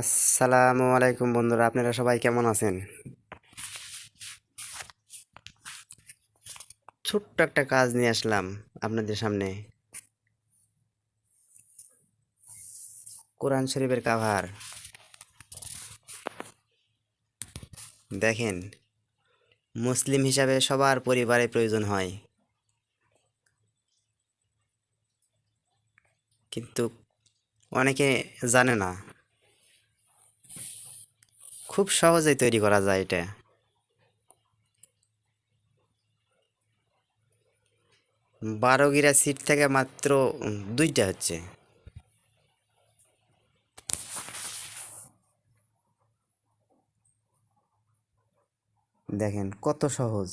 আসসালামু আলাইকুম বন্ধুরা, আপনারা সবাই কেমন আছেন? ছোট্ট একটা কাজ নিয়ে আসলাম আপনাদের সামনে। কোরআন শরীফের কাভার দেখেন, মুসলিম হিসাবে সবার পরিবারে প্রয়োজন হয়। কিন্তু অনেকে জানে না খুব সহজেই তৈরি করা যায় এটা। বারো গিরা সিট থেকে মাত্র দুইটা হচ্ছে। দেখেন কত সহজ।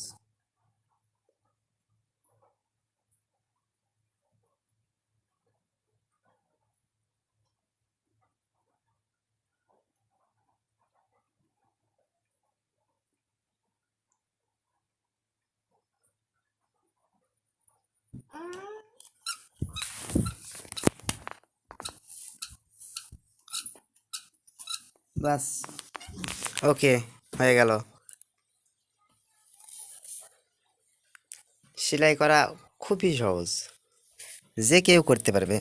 বাস, ওকে, হয়ে গেল। সেলাই করা খুবই সহজ। যে কেউ করতে পারবে।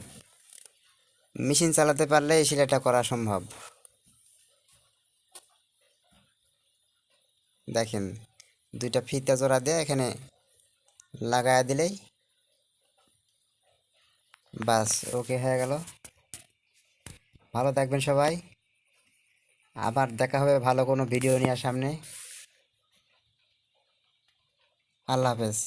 মেশিন চালাতে পারলে এই সেলাইটা করা সম্ভব। দেখেন, দুইটা ফিতা জোড়া দিয়ে এখানে লাগায়া দিলেই বাস ওকে হয়ে গেল। ভালো থাকবেন সবাই। আবার দেখা হবে ভালো কোনো ভিডিও নেওয়ার সামনে। আল্লাহ হাফেজ।